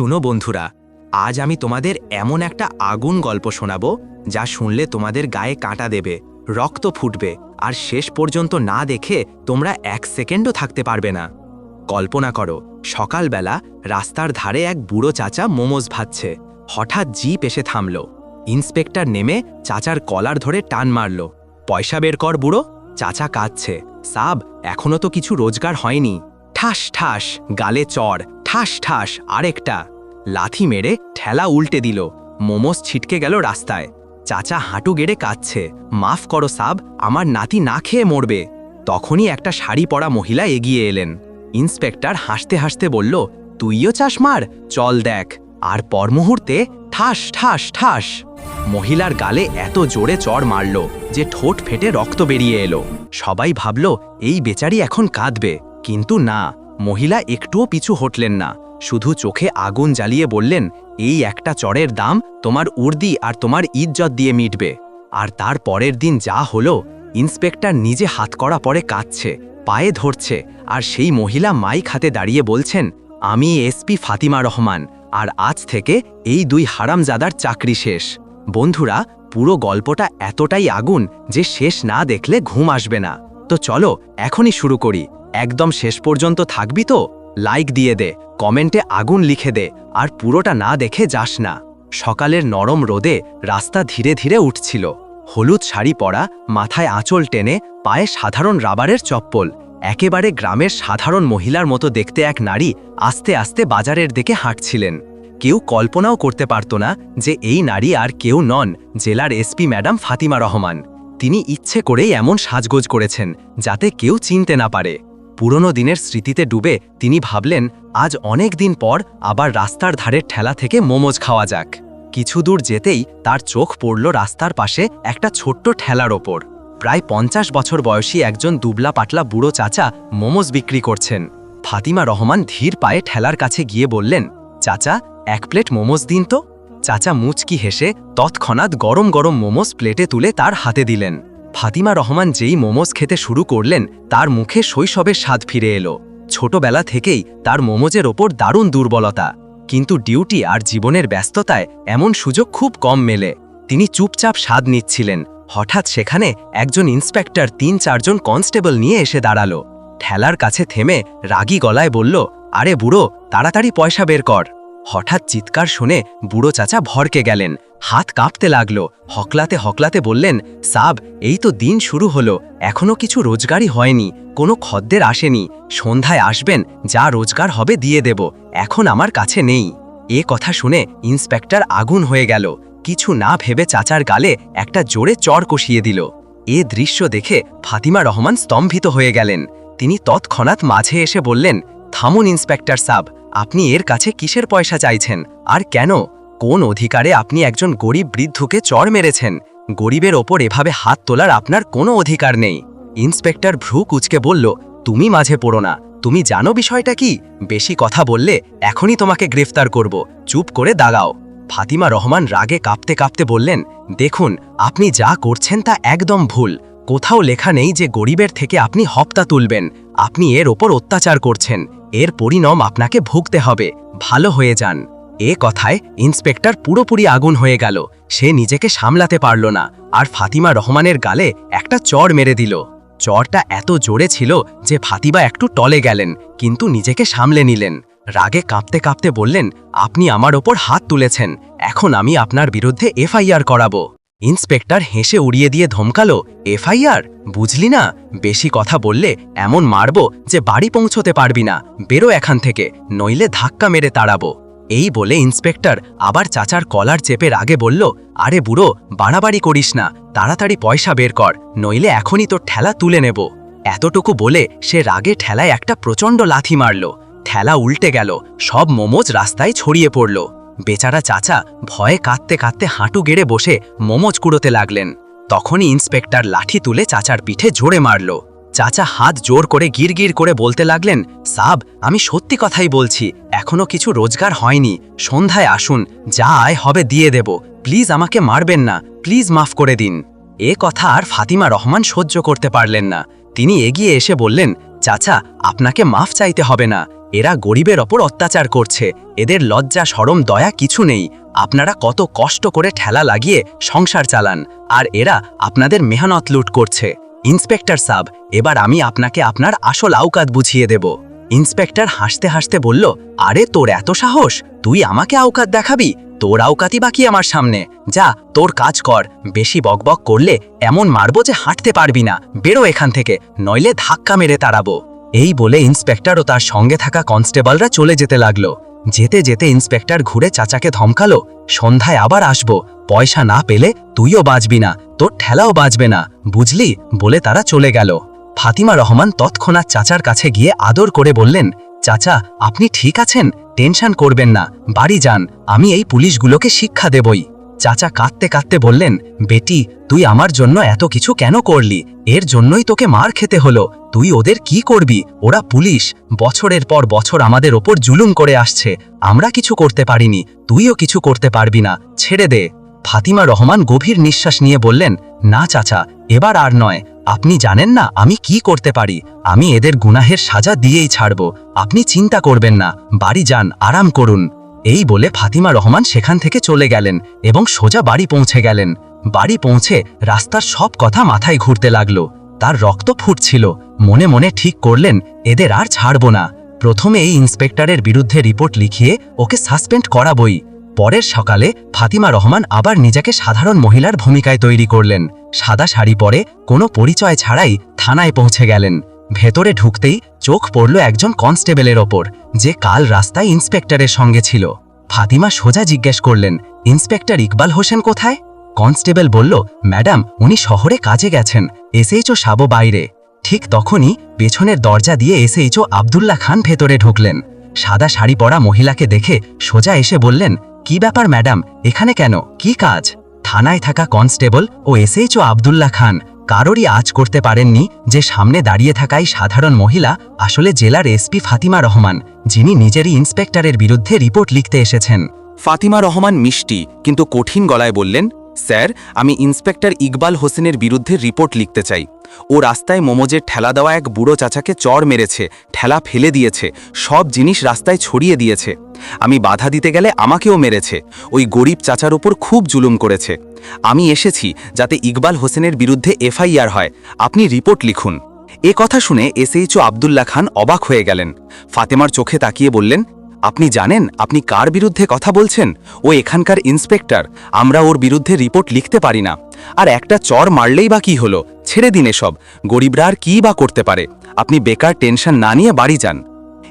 শুনো বন্ধুরা, আজ আমি তোমাদের এমন একটা আগুন গল্প শোনাবো যা শুনলে তোমাদের গায়ে কাঁটা দেবে, রক্ত ফুটবে আর শেষ পর্যন্ত না দেখে তোমরা এক সেকেন্ডও থাকতে পারবে না। কল্পনা করো, সকালবেলা রাস্তার ধারে এক বুড়ো চাচা মোমোজ ভাজছে, হঠাৎ জিপ এসে থামল। ইন্সপেক্টর নেমে চাচার কলার ধরে টান মারল, পয়সা বের কর বুড়ো, চাচা কাঁদছে, সাব, এখনও তো কিছু রোজগার হয়নি। ঠাস ঠাস, গালে চড় ঠাস ঠাস আরেকটা। লাথি মেরে ঠেলা উল্টে দিল। মোমোস ছিটকে গেল রাস্তায়। চাচা হাঁটু গেড়ে কাঁদছে। মাফ করো সাব, আমার নাতি না খেয়ে মরবে। তখনই একটা শাড়ি পরা মহিলা এগিয়ে এলেন। ইন্সপেক্টর হাসতে হাসতে বলল, তুইও চাস মার? চল দেখ। আর পর মুহূর্তে ঠাস ঠাস ঠাস। মহিলার গালে এত জোরে চড় মারল যে ঠোঁট ফেটে রক্ত বেরিয়ে এলো। সবাই ভাবল, এই বেচারি এখন কাঁদবে। কিন্তু না মহিলা একটুও পিছু হটলেন না। শুধু চোখে আগুন জ্বালিয়ে বললেন, এই একটা চরের দাম তোমার উর্দি আর তোমার ইজ্জত দিয়ে মিটবে। আর তার পরের দিন যা হলো, ইন্সপেক্টর নিজে হাত করা পরে কাঁদছে, পায়ে ধরছে, আর সেই মহিলা মাইক হাতে দাঁড়িয়ে বলছেন, আমি এসপি ফাতিমা রহমান, আর আজ থেকে এই দুই হারামজাদার চাকরি শেষ। বন্ধুরা, পুরো গল্পটা এতটাই আগুন যে শেষ না দেখলে ঘুম আসবে না। তো চলো, এখনই শুরু করি। একদম শেষ পর্যন্ত থাকবি তো? লাইক দিয়ে দে, কমেন্টে আগুন লিখে দে, আর পুরোটা না দেখে যাস না। সকালের নরম রোদে রাস্তা ধীরে ধীরে উঠছিল। হলুদ শাড়ি পরা, মাথায় আঁচল টেনে, পায়ে সাধারণ রাবারের চপ্পল। একেবারে গ্রামের সাধারণ মহিলার মতো দেখতে এক নারী আস্তে আস্তে বাজারের দিকে হাঁটছিলেন। কেউ কল্পনাও করতে পারত না যে এই নারী আর কেউ নন জেলার এসপি ম্যাডাম ফাতিমা রহমান। তিনি ইচ্ছে করেই এমন সাজগোজ করেছেন যাতে কেউ চিনতে না পারে। পুরনো দিনের স্মৃতিতে ডুবে তিনি ভাবলেন, আজ অনেক দিন পর আবার রাস্তার ধারের ঠেলা থেকে মোমোজ খাওয়া যাক। কিছু দূর যেতেই তার চোখ পড়ল রাস্তার পাশে একটা ছোট্ট ঠেলার ওপর। প্রায় পঞ্চাশ বছর বয়সী একজন দুবলা পাটলা বুড়ো চাচা মোমোজ বিক্রি করছেন। ফাতিমা রহমান ধীর পায়ে ঠেলার কাছে গিয়ে বললেন, চাচা, এক প্লেট মোমোজ দিন তো? চাচা মুচকি হেসে তৎক্ষণাৎ গরম গরম মোমোজ প্লেটে তুলে তার হাতে দিলেন। ফাতিমা রহমান যেই মোমোজ খেতে শুরু করলেন, তার মুখে শৈশবের স্বাদ ফিরে এলো। ছোটবেলা থেকেই তার মোমোজের ওপর দারুণ দুর্বলতা। কিন্তু ডিউটি আর জীবনের ব্যস্ততায় এমন সুযোগ খুব কম মেলে। তিনি চুপচাপ স্বাদ নিচ্ছিলেন। হঠাৎ সেখানে একজন ইন্সপেক্টর তিন চারজন কনস্টেবল নিয়ে এসে দাঁড়াল। ঠেলার কাছে থেমে রাগী গলায় বলল, আরে বুড়ো, তাড়াতাড়ি পয়সা বের কর। হঠাৎ চিৎকার শুনে বুড়ো চাচা ভরকে গেলেন। হাত কাঁপতে লাগল। হকলাতে হকলাতে বললেন, সাব, এই তো দিন শুরু হলো। এখনও কিছু রোজগারই হয়নি। কোনো খদ্দের আসেনি। সন্ধ্যায় আসবেন, যা রোজগার হবে দিয়ে দেব। এখন আমার কাছে নেই। এ কথা শুনে ইন্সপেক্টর আগুন হয়ে গেল। কিছু না ভেবে চাচার গালে একটা জোরে চর কষিয়ে দিল। এ দৃশ্য দেখে ফাতিমা রহমান স্তম্ভিত হয়ে গেলেন। তিনি তৎক্ষণাৎ মাঝে এসে বললেন, থামুন, ইন্সপেক্টর সাব। আপনি এর কাছে কিসের পয়সা চাইছেন? আর কেন? কোন অধিকারে আপনি একজন গরিব বৃদ্ধকে চর মেরেছেন? গরিবের ওপর এভাবে হাত তোলার আপনার কোনো অধিকার নেই। ইন্সপেক্টর ভ্রু কুচকে বলল, তুমি মাঝে পড়ো না। তুমি জানো বিষয়টা কি? বেশি কথা বললে এখনই তোমাকে গ্রেফতার করব। চুপ করে দাগাও ফাতিমা রহমান রাগে কাঁপতে কাঁপতে বললেন, দেখুন, আপনি যা করছেন তা একদম ভুল। কোথাও লেখা নেই যে গরিবের থেকে আপনি হপ্তা তুলবেন। আপনি এর ওপর অত্যাচার করছেন। এর পরিণাম আপনাকে ভুগতে হবে। ভালো হয়ে যান। এ কথায় ইন্সপেক্টর পুরোপুরি আগুন হয়ে গেল। সে নিজেকে সামলাতে পারল না আর ফাতিমা রহমানের গালে একটা চড় মেরে দিল। চরটা এত জোরে ছিল যে ফাতিমা একটু টলে গেলেন, কিন্তু নিজেকে সামলে নিলেন। রাগে কাঁপতে কাঁপতে বললেন, আপনি আমার ওপর হাত তুলেছেন। এখন আমি আপনার বিরুদ্ধে এফআইআর করাবো। ইন্সপেক্টর হেসে উড়িয়ে দিয়ে ধমকালো, এফআইআর? বুঝলি না? বেশি কথা বললে এমন মারব যে বাড়ি পৌঁছতে পারবি না। বেরো এখান থেকে, নইলে ধাক্কা মেরে তাড়াবো। এই বলে ইন্সপেক্টর আবার চাচার কলার চেপে রাগে বলল, আরে বুড়ো, বাড়াবাড়ি করিস না, তাড়াতাড়ি পয়সা বের কর, নইলে এখনই তোর ঠেলা তুলে নেব। এতটুকু বলে সে রাগে ঠেলায় একটা প্রচণ্ড লাথি মারল। ঠেলা উল্টে গেল, সব মোমোজ রাস্তায় ছড়িয়ে পড়ল। বেচারা চাচা ভয়ে কাঁদতে কাঁদতে হাঁটু গেড়ে বসে মোমোজ কুড়োতে লাগলেন। তখনই ইন্সপেক্টর লাঠি তুলে চাচার পিঠে জোরে মারল। চাচা হাত জোর করে গিরগির করে বলতে লাগলেন, সাব, আমি সত্যি কথাই বলছি, এখনও কিছু রোজগার হয়নি। সন্ধ্যায় আসুন, যা আয় হবে দিয়ে দেব। প্লিজ আমাকে মারবেন না, প্লিজ মাফ করে দিন। এ কথা আর ফাতিমা রহমান সহ্য করতে পারলেন না। তিনি এগিয়ে এসে বললেন, চাচা, আপনাকে মাফ চাইতে হবে না। এরা গরিবের ওপর অত্যাচার করছে। এদের লজ্জা, সরম, দয়া কিছু নেই। আপনারা কত কষ্ট করে ঠেলা লাগিয়ে সংসার চালান, আর এরা আপনাদের মেহনত লুট করছে। ইন্সপেক্টর সাব, এবার আমি আপনাকে আপনার আসল আউকাত বুঝিয়ে দেব। ইন্সপেক্টর হাসতে হাসতে বলল, আরে, তোর এত সাহস? তুই আমাকে আউকাত দেখাবি? তোর আউকাতি বাকি আমার সামনে? যা, তোর কাজ কর। বেশি বকবক করলে এমন মারব যে হাঁটতে পারবি না। বেরো এখান থেকে, নইলে ধাক্কা মেরে তাড়াবো। এই বলে ইন্সপেক্টর ও তার সঙ্গে থাকা কনস্টেবলরা চলে যেতে লাগল। যেতে যেতে ইন্সপেক্টর ঘুরে চাচাকে ধমকালো, সন্ধ্যায় আবার আসব, পয়সা না পেলে তুইও বাঁচবি না, তোর ঠেলাও বাঁচবে না, বুঝলি? বলে তারা চলে গেল। ফাতিমা রহমান তৎক্ষণাৎ চাচার কাছে গিয়ে আদর করে বললেন, চাচা, আপনি ঠিক আছেন? টেনশন করবেন না, বাড়ি যান, আমি এই পুলিশগুলোকে শিক্ষা দেবই। চাচা কাঁদতে কাঁদতে বললেন, বেটি, তুই আমার জন্য এত কিছু কেন করলি? এর জন্যই তোকে মার খেতে হলো তুই ওদের কি করবি? ওরা পুলিশ। বছরের পর বছর আমাদের ওপর জুলুম করে আসছে। আমরা কিছু করতে পারিনি। তুইও কিছু করতে পারবি না। ছেড়ে দে। ফাতিমা রহমান গভীর নিঃশ্বাস নিয়ে বললেন, না, চাচা, এবার আর নয়। আপনি জানেন না আমি কি করতে পারি। আমি এদের গুনাহের সাজা দিয়েই ছাড়ব। আপনি চিন্তা করবেন না। বাড়ি যান, আরাম করুন। এই বলে ফাতিমা রহমান সেখান থেকে চলে গেলেন এবং সোজা বাড়ি পৌঁছে গেলেন। বাড়ি পৌঁছে রাস্তার সব কথা মাথায় ঘুরতে লাগল। তার রক্ত ফুটছিল। মনে মনে ঠিক করলেন, এদের আর ছাড়ব না। প্রথমে এই ইন্সপেক্টরের বিরুদ্ধে রিপোর্ট লিখিয়ে ওকে সাসপেন্ড করাবই। পরের সকালে ফাতিমা রহমান আবার নিজেকে সাধারণ মহিলার ভূমিকায় তৈরি করলেন। সাদা শাড়ি পরে কোনো পরিচয় ছাড়াই থানায় পৌঁছে গেলেন। ভেতরে ঢুকতেই চোখ পড়ল একজন কনস্টেবলের ওপর, যে কাল রাস্তায় ইন্সপেক্টরের সঙ্গে ছিল। ফাতিমা সোজা জিজ্ঞেস করলেন, ইন্সপেক্টর ইকবাল হোসেন কোথায়? কনস্টেবল বলল, ম্যাডাম, উনি শহরে কাজে গেছেন। এসএইচও সাবো বাইরে। ঠিক তখনই পেছনের দরজা দিয়ে এসএইচও আবদুল্লাহ খান ভেতরে ঢুকলেন। সাদা শাড়ি পরা মহিলাকে দেখে সোজা এসে বললেন, কি ব্যাপার ম্যাডাম, এখানে কেন? কি কাজ? থানায় থাকা কনস্টেবল ও এসএইচও আবদুল্লাহ খান কারোরই আজ করতে পারেননি যে সামনে দাঁড়িয়ে থাকাই সাধারণ মহিলা, আসলে জেলার এসপি ফাতিমা রহমান, যিনি নিজেরই ইন্সপেক্টরের বিরুদ্ধে রিপোর্ট লিখতে এসেছেন। ফাতিমা রহমান মিষ্টি, কিন্তু কঠিন গলায় বললেন স্যার, আমি ইন্সপেক্টর ইকবাল হোসেনের বিরুদ্ধে রিপোর্ট লিখতে চাই। ও রাস্তায় মোমোজের ঠেলা দেওয়া এক বুড়ো চাচাকে চর মেরেছে, ঠেলা ফেলে দিয়েছে, সব জিনিস রাস্তায় ছড়িয়ে দিয়েছে। আমি বাধা দিতে গেলে আমাকেও মেরেছে, ওই গরিব চাচার ওপর খুব জুলুম করেছে। আমি এসেছি যাতে ইকবাল হোসেনের বিরুদ্ধে এফআইআর হয়। আপনি রিপোর্ট লিখুন। এ কথা শুনে এসএইচও আবদুল্লাহ খান অবাক হয়ে গেলেন। ফাতেমার চোখে তাকিয়ে বললেন আপনি জানেন আপনি কার বিরুদ্ধে কথা বলছেন? ও এখানকার ইন্সপেক্টর, আমরা ওর বিরুদ্ধে রিপোর্ট লিখতে পারি না। আর একটা চর মারলেই বা কি হলো? ছেড়ে দিন এসব। গরিবরা আর কী বা করতে পারে? আপনি বেকার টেনশন না নিয়ে বাড়ি যান।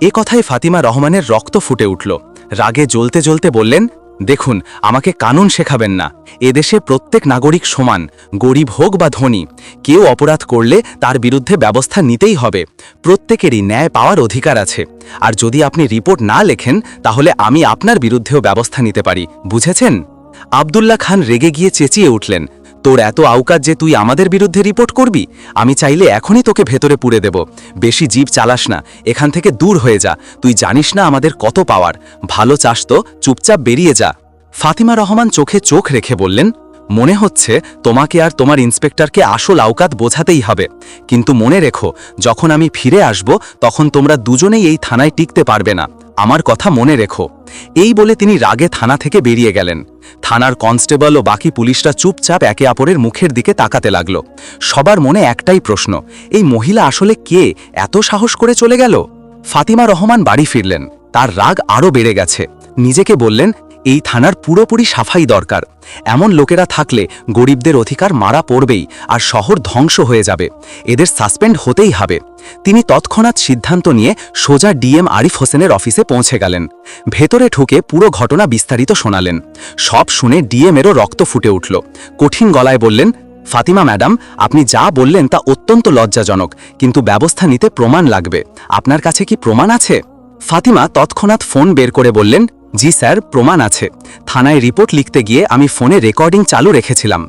এ কথায় ফাতিমা রহমানের রক্ত ফুটে উঠল। রাগে জ্বলতে জ্বলতে বললেন দেখুন, আমাকে কানুন শেখাবেন না। এদেশে প্রত্যেক নাগরিক সমান, গরিব হোক বা ধনী। কেউ অপরাধ করলে তার বিরুদ্ধে ব্যবস্থা নিতেই হবে। প্রত্যেকেরই ন্যায় পাওয়ার অধিকার আছে। আর যদি আপনি রিপোর্ট না লেখেন, তাহলে আমি আপনার বিরুদ্ধেও ব্যবস্থা নিতে পারি। বুঝেছেন? আবদুল্লা খান রেগে গিয়ে চেঁচিয়ে উঠলেন। তোর এত আউকাত যে তুই আমাদের বিরুদ্ধে রিপোর্ট করবি? আমি চাইলে এখনই তোকে ভেতরে পুড়ে দেব। বেশি জীব চালাস না। এখান থেকে দূর হয়ে যা। তুই জানিস না আমাদের কত পাওয়ার। ভালো চাস তো, চুপচাপ বেরিয়ে যা। ফাতিমা রহমান চোখে চোখ রেখে বললেন, মনে হচ্ছে তোমাকে আর তোমার ইন্সপেক্টরকে আসল আউকাত বোঝাতেই হবে। কিন্তু মনে রেখো, যখন আমি ফিরে আসব, তখন তোমরা দুজনেই এই থানায় টিকতে পারবে না। আমার কথা মনে রেখো। এই বলে তিনি রাগে থানা থেকে বেরিয়ে গেলেন। থানার কনস্টেবল ও বাকি পুলিশরা চুপচাপ একে অপরের মুখের দিকে তাকাতে লাগল। সবার মনে একটাই প্রশ্ন, এই মহিলা আসলে কে? এত সাহস করে চলে গেল? ফাতিমা রহমান বাড়ি ফিরলেন। তার রাগ আরও বেড়ে গেছে। নিজেকে বললেন এই থানার পুরোপুরি সাফাই দরকার। এমন লোকেরা থাকলে গরিবদের অধিকার মারা পড়বেই আর শহর ধ্বংস হয়ে যাবে। এদের সাসপেন্ড হতেই হবে। তিনি তৎক্ষণাৎ সিদ্ধান্ত নিয়ে সোজা ডিএম আরিফ হোসেনের অফিসে পৌঁছে গেলেন। ভেতরে ঢুকে পুরো ঘটনা বিস্তারিত শোনালেন। সব শুনে ডিএমেরও রক্ত ফুটে উঠল। কঠিন গলায় বললেন, ফাতিমা ম্যাডাম, আপনি যা বললেন তা অত্যন্ত লজ্জাজনক, কিন্তু ব্যবস্থা নিতে প্রমাণ লাগবে। আপনার কাছে কি প্রমাণ আছে? ফাতিমা তৎক্ষণাৎ ফোন বের করে বললেন জি স্যার, প্রমাণ আছে। থানায় রিপোর্ট লিখতে গিয়ে আমি ফোনে রেকর্ডিং চালু রেখেছিলাম।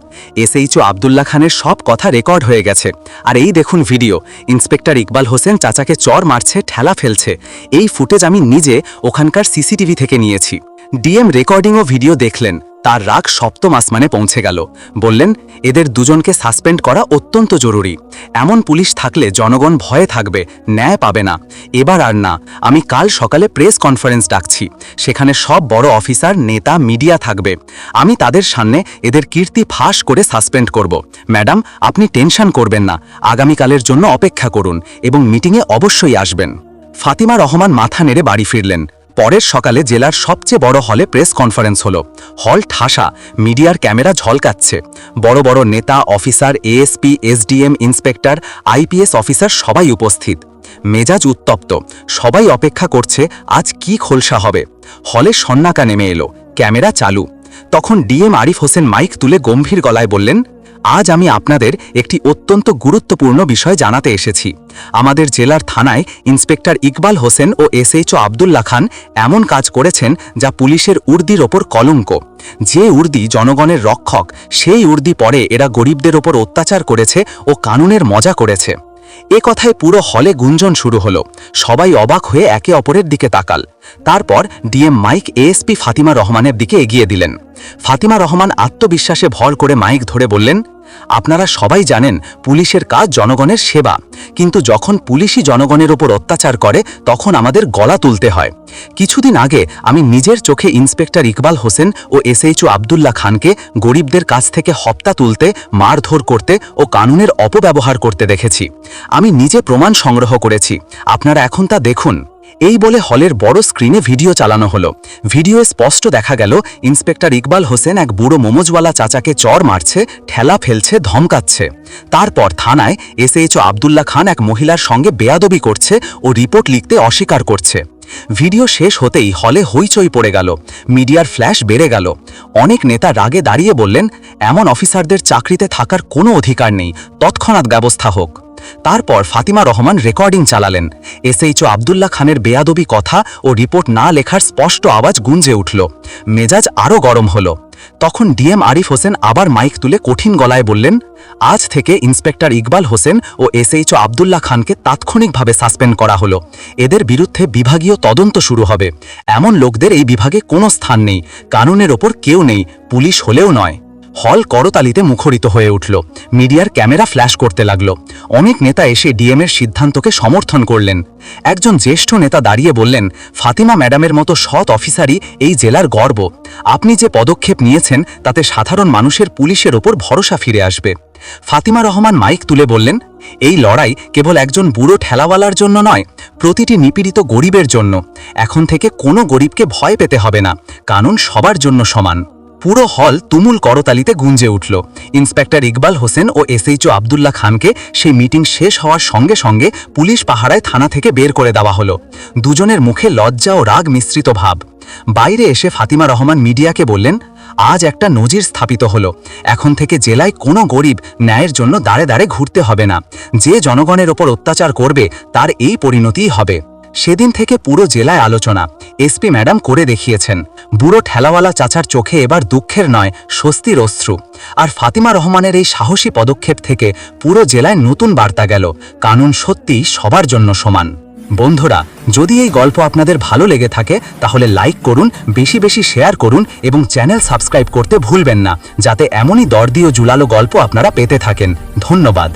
এসএইচও আবদুল্লা খানের সব কথা রেকর্ড হয়ে গেছে। আর এই দেখুন ভিডিও, ইন্সপেক্টর ইকবাল হোসেন চাচাকে চর মারছে, ঠেলা ফেলছে। এই ফুটেজ আমি নিজে ওখানকার সিসিটিভি থেকে নিয়েছি। ডিএম রেকর্ডিং ও ভিডিও দেখলেন। তার রাগ সপ্তম আসমানে পৌঁছে গেল। বললেন, এদের দুজনকে সাসপেন্ড করা অত্যন্ত জরুরি। এমন পুলিশ থাকলে জনগণ ভয়ে থাকবে, ন্যায় পাবে না। এবার আর না, আমি কাল সকালে প্রেস কনফারেন্স ডাকছি। সেখানে সব বড় অফিসার, নেতা, মিডিয়া থাকবে। আমি তাদের সামনে এদের কীর্তি ফাঁস করে সাসপেন্ড করব। ম্যাডাম, আপনি টেনশন করবেন না। আগামীকালের জন্য অপেক্ষা করুন এবং মিটিংয়ে অবশ্যই আসবেন। ফাতিমা রহমান মাথা নেড়ে বাড়ি ফিরলেন। পরের সকালে জেলার সবচেয়ে বড় হলে প্রেস কনফারেন্স হলো। হল ঠাসা, মিডিয়ার ক্যামেরা ঝলকাচ্ছে। বড় বড় নেতা, officer, ASP, SDM, inspector, IPS officer সবাই উপস্থিত। মেজাজ উত্তপ্ত। সবাই অপেক্ষা করছে, আজ কি খোলসা হবে। হলে সন্নাকা নেমে এলো। ক্যামেরা চালু। তখন ডিএম আরিফ হোসেন মাইক তুলে গম্ভীর গলায় বললেন আজ আমি আপনাদের একটি অত্যন্ত গুরুত্বপূর্ণ বিষয় জানাতে এসেছি। আমাদের জেলার থানায় ইন্সপেক্টর ইকবাল হোসেন ও এসএইচও আবদুল্লা খান এমন কাজ করেছেন যা পুলিশের উর্দির ওপর কলঙ্ক। যে উর্দি জনগণের রক্ষক, সেই উর্দি পরে এরা গরিবদের ওপর অত্যাচার করেছে ও কানুনের মজা করেছে। এ কথায় পুরো হলে গুঞ্জন শুরু হলো। সবাই অবাক হয়ে একে অপরের দিকে তাকাল। তারপর ডিএম মাইক, এএসপি ফাতিমা রহমানের দিকে এগিয়ে দিলেন। ফাতিমা রহমান আত্মবিশ্বাসে ভর করে মাইক ধরে বললেন আপনারা সবাই জানেন পুলিশের কাজ জনগণের সেবা, কিন্তু যখন পুলিশই জনগণের ওপর অত্যাচার করে, তখন আমাদের গলা তুলতে হয়। কিছুদিন আগে আমি নিজের চোখে ইন্সপেক্টর ইকবাল হোসেন ও এসএইচও আবদুল্লাহ খানকে গরিবদের কাছ থেকে হপ্তা তুলতে, মারধর করতে ও কানুনের অপব্যবহার করতে দেখেছি। আমি নিজে প্রমাণ সংগ্রহ করেছি। আপনারা এখন তা দেখুন। এই বলে হলের বড় স্ক্রিনে ভিডিও চালানো হলো। ভিডিওয়ে স্পষ্ট দেখা গেল ইন্সপেক্টর ইকবাল হোসেন এক বুড়ো মোমোজওয়ালা চাচাকে চর মারছে, ঠেলা ফেলছে, ধমকাচ্ছে। তারপর থানায় এসএইচও আবদুল্লাহ খান এক মহিলার সঙ্গে বেয়াদবি করছে ও রিপোর্ট লিখতে অস্বীকার করছে। ভিডিও শেষ হতেই হলে হইচই পড়ে গেল, মিডিয়ার ফ্ল্যাশ বেড়ে গেল। অনেক নেতা রাগে দাঁড়িয়ে বললেন, এমন অফিসারদের চাকরিতে থাকার কোনো অধিকার নেই, তৎক্ষণাৎ ব্যবস্থা হোক। তারপর ফাতিমা রহমান রেকর্ডিং চালালেন। এসএইচও আবদুল্লাহ খানের বেয়াদবি কথা ও রিপোর্ট না লেখার স্পষ্ট আওয়াজ গুঞ্জে উঠল। মেজাজ আরও গরম হল। তখন ডিএম আরিফ হোসেন আবার মাইক তুলে কঠিন গলায় বললেন, আজ থেকে ইন্সপেক্টর ইকবাল হোসেন ও এসএইচও আবদুল্লাহ খানকে তাৎক্ষণিকভাবে সাসপেন্ড করা হলো। এদের বিরুদ্ধে বিভাগীয় তদন্ত শুরু হবে। এমন লোকদের এই বিভাগে কোনো স্থান নেই। কানুনের ওপর কেউ নেই। পুলিশ হলেও নয়। হল করতালিতে মুখরিত হয়ে উঠল। মিডিয়ার ক্যামেরা ফ্ল্যাশ করতে লাগল। অনেক নেতা এসে ডিএমের সিদ্ধান্তকে সমর্থন করলেন। একজন জ্যেষ্ঠ নেতা দাঁড়িয়ে বললেন, ফাতিমা ম্যাডামের মতো সৎ অফিসারই এই জেলার গর্ব। আপনি যে পদক্ষেপ নিয়েছেন, তাতে সাধারণ মানুষের পুলিশের ওপর ভরসা ফিরে আসবে। ফাতিমা রহমান মাইক তুলে বললেন, এই লড়াই কেবল একজন বুড়ো ঠেলাওয়ালার জন্য নয়, প্রতিটি নিপীড়িত গরিবের জন্য। এখন থেকে কোনো গরিবকে ভয় পেতে হবে না কানুন সবার জন্য সমান। পুরো হল তুমুল করতালিতে গুঞ্জে উঠল। ইন্সপেক্টর ইকবাল হোসেন ও এসএইচও আবদুল্লাহ খানকে সেই মিটিং শেষ হওয়ার সঙ্গে সঙ্গে পুলিশ পাহারায় থানা থেকে বের করে দেওয়া হলো। দুজনের মুখে লজ্জা ও রাগ মিশ্রিত ভাব। বাইরে এসে ফাতিমা রহমান মিডিয়াকে বললেন, আজ একটা নজির স্থাপিত হলো। এখন থেকে জেলায় কোনো গরিব ন্যায়ের জন্য দাঁড়ে দাঁড়ে ঘুরতে হবে না। যে জনগণের ওপর অত্যাচার করবে, তার এই পরিণতিই হবে। সেদিন থেকে পুরো জেলায় আলোচনা। এসপি ম্যাডাম করে দেখিয়েছেন। বুড়ো ঠেলাওয়ালা চাচার চোখে এবার দুঃখের নয়, স্বস্তির অশ্রু। আর ফাতিমা রহমানের এই সাহসী পদক্ষেপ থেকে পুরো জেলায় নতুন বার্তা গেল। কানুন সত্যি সবার জন্য সমান। বন্ধুরা, যদি এই গল্প আপনাদের ভালো লেগে থাকে, তাহলে লাইক করুন, বেশি বেশি শেয়ার করুন এবং চ্যানেল সাবস্ক্রাইব করতে ভুলবেন না, যাতে এমনই দর্দি ও জুলালো গল্প আপনারা পেতে থাকেন। ধন্যবাদ।